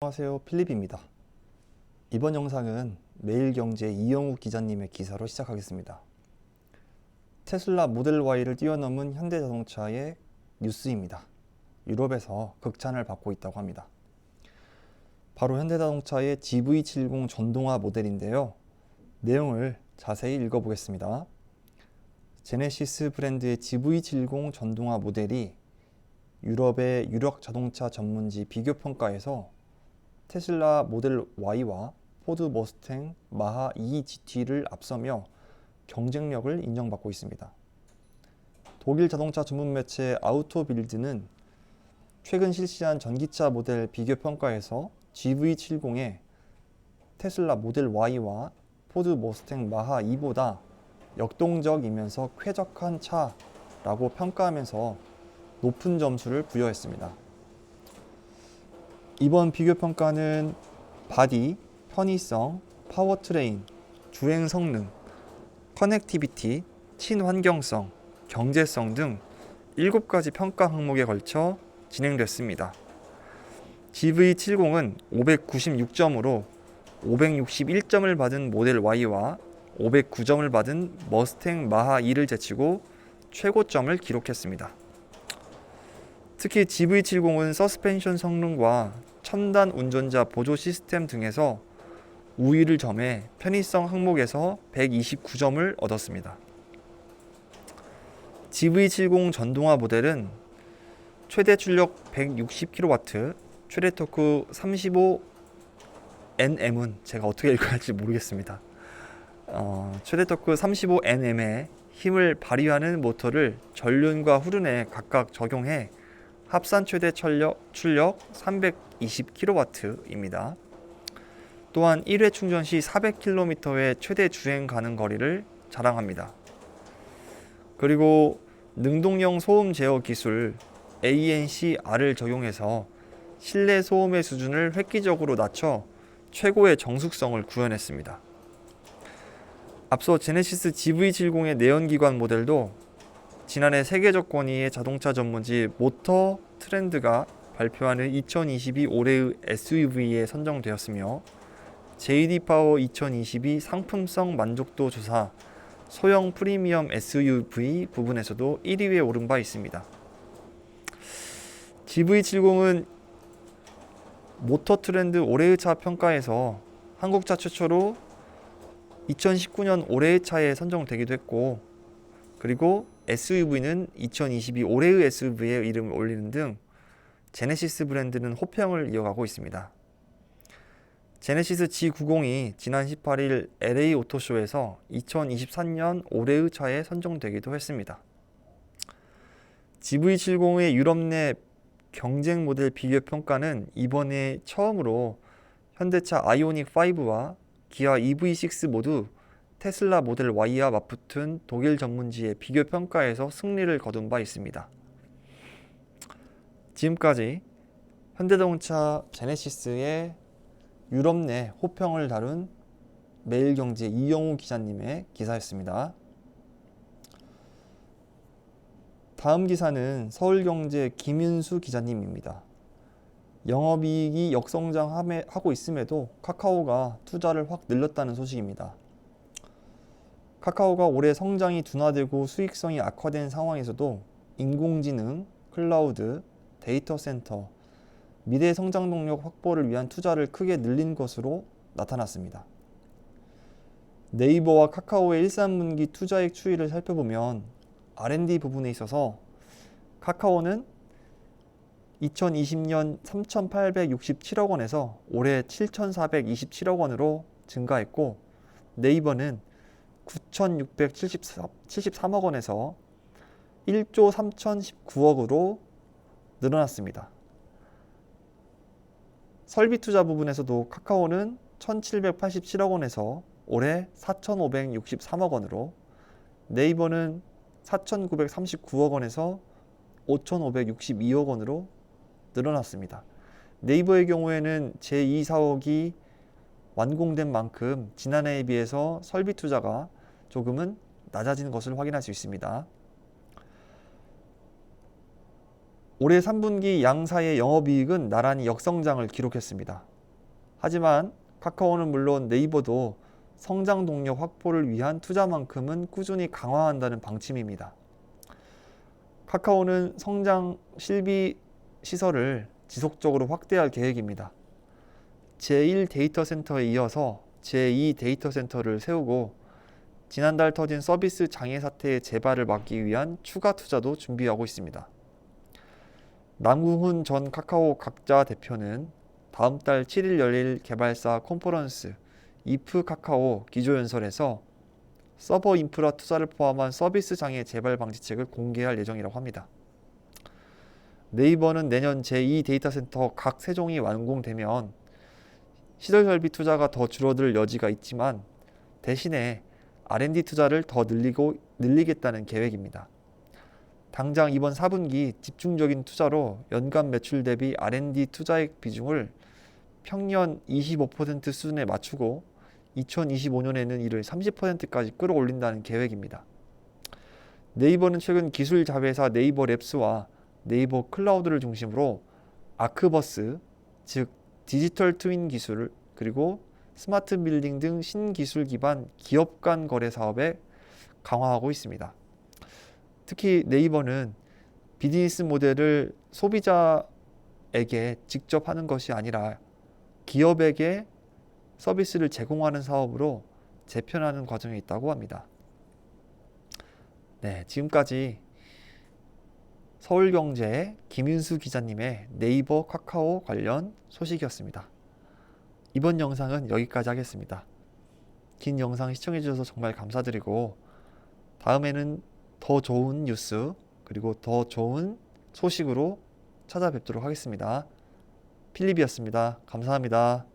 안녕하세요. 필립입니다. 이번 영상은 매일경제 이영욱 기자님의 기사로 시작하겠습니다. 테슬라 모델 Y를 뛰어넘은 현대자동차의 뉴스입니다. 유럽에서 극찬을 받고 있다고 합니다. 바로 현대자동차의 GV70 전동화 모델인데요. 내용을 자세히 읽어보겠습니다. 제네시스 브랜드의 GV70 전동화 모델이 유럽의 유력 자동차 전문지 비교 평가에서 테슬라 모델 Y와 포드 머스탱 마하 2 GT를 앞서며 경쟁력을 인정받고 있습니다. 독일 자동차 전문 매체 아우토빌드는 최근 실시한 전기차 모델 비교 평가에서 GV70의 테슬라 모델 Y와 포드 머스탱 마하 2보다 역동적이면서 쾌적한 차라고 평가하면서 높은 점수를 부여했습니다. 이번 비교 평가는 바디, 편의성, 파워트레인, 주행 성능, 커넥티비티, 친환경성, 경제성 등 7가지 평가 항목에 걸쳐 진행됐습니다. GV70은 596점으로 561점을 받은 모델 Y와 509점을 받은 머스탱 마하 2를 제치고 최고점을 기록했습니다. 특히 GV70은 서스펜션 성능과 첨단 운전자 보조 시스템 등에서 우위를 점해 편의성 항목에서 129점을 얻었습니다. GV70 전동화 모델은 최대 출력 160kW, 최대 토크 35Nm은 제가 어떻게 읽어야 할지 모르겠습니다. 어, 최대 토크 35Nm의 힘을 발휘하는 모터를 전륜과 후륜에 각각 적용해 합산 최대 출력, 출력 320kW입니다. 또한 1회 충전 시 400km의 최대 주행 가능 거리를 자랑합니다. 그리고 능동형 소음 제어 기술 ANC-R을 적용해서 실내 소음의 수준을 획기적으로 낮춰 최고의 정숙성을 구현했습니다. 앞서 제네시스 GV70의 내연기관 모델도 지난해 세계적 권위의 자동차 전문지 모터 트렌드가 발표하는 2022 올해의 SUV에 선정되었으며 JD 파워 2022 상품성 만족도 조사 소형 프리미엄 SUV 부분에서도 1위에 오른 바 있습니다. GV70은 모터 트렌드 올해의 차 평가에서 한국차 최초로 2019년 올해의 차에 선정되기도 했고 그리고 SUV는 2022 올해의 SUV에 이름을 올리는 등 제네시스 브랜드는 호평을 이어가고 있습니다. 제네시스 G90이 지난 18일 LA 오토쇼에서 2023년 올해의 차에 선정되기도 했습니다. GV70의 유럽 내 경쟁 모델 비교 평가는 이번에 처음으로 현대차 아이오닉 5와 기아 EV6 모두 테슬라 모델 Y와 맞붙은 독일 전문지의 비교 평가에서 승리를 거둔 바 있습니다. 지금까지 현대자동차 제네시스의 유럽 내 호평을 다룬 매일경제 이영우 기자님의 기사였습니다. 다음 기사는 서울경제 김윤수 기자님입니다. 영업이익이 역성장하고 있음에도 카카오가 투자를 확 늘렸다는 소식입니다. 카카오가 올해 성장이 둔화되고 수익성이 악화된 상황에서도 인공지능, 클라우드, 데이터 센터, 미래 성장 동력 확보를 위한 투자를 크게 늘린 것으로 나타났습니다. 네이버와 카카오의 1, 3분기 투자액 추이를 살펴보면 R&D 부분에 있어서 카카오는 2020년 3,867억 원에서 올해 7,427억 원으로 증가했고 네이버는 9,673억 원에서 1조 3,019억으로 늘어났습니다. 설비 투자 부분에서도 카카오는 1,787억 원에서 올해 4,563억 원으로 네이버는 4,939억 원에서 5,562억 원으로 늘어났습니다. 네이버의 경우에는 제2사옥이 완공된 만큼 지난해에 비해서 설비 투자가 조금은 낮아진 것을 확인할 수 있습니다. 올해 3분기 양사의 영업이익은 나란히 역성장을 기록했습니다. 하지만 카카오는 물론 네이버도 성장 동력 확보를 위한 투자만큼은 꾸준히 강화한다는 방침입니다. 카카오는 성장 실비 시설을 지속적으로 확대할 계획입니다. 제1 데이터 센터에 이어서 제2 데이터 센터를 세우고 지난달 터진 서비스 장애 사태의 재발을 막기 위한 추가 투자도 준비하고 있습니다. 남궁훈 전 카카오 각자 대표는 다음 달 7일 열릴 개발사 컨퍼런스 이프 카카오 기조연설에서 서버 인프라 투자를 포함한 서비스 장애 재발 방지책을 공개할 예정이라고 합니다. 네이버는 내년 제2 데이터 센터 각 세종이 완공되면 시설 설비 투자가 더 줄어들 여지가 있지만 대신에 R&D 투자를 더 늘리고 늘리겠다는 계획입니다. 당장 이번 4분기 집중적인 투자로 연간 매출 대비 R&D 투자액 비중을 평년 25% 수준에 맞추고 2025년에는 이를 30%까지 끌어올린다는 계획입니다. 네이버는 최근 기술 자회사 네이버 랩스와 네이버 클라우드를 중심으로 아크버스, 즉 디지털 트윈 기술 그리고 스마트 빌딩 등 신기술 기반 기업 간 거래 사업에 강화하고 있습니다. 특히 네이버는 비즈니스 모델을 소비자에게 직접 하는 것이 아니라 기업에게 서비스를 제공하는 사업으로 재편하는 과정에 있다고 합니다. 네, 지금까지 서울경제의 김윤수 기자님의 네이버 카카오 관련 소식이었습니다. 이번 영상은 여기까지 하겠습니다. 긴 영상 시청해주셔서 정말 감사드리고 다음에는 더 좋은 뉴스 그리고 더 좋은 소식으로 찾아뵙도록 하겠습니다. 필립이었습니다. 감사합니다.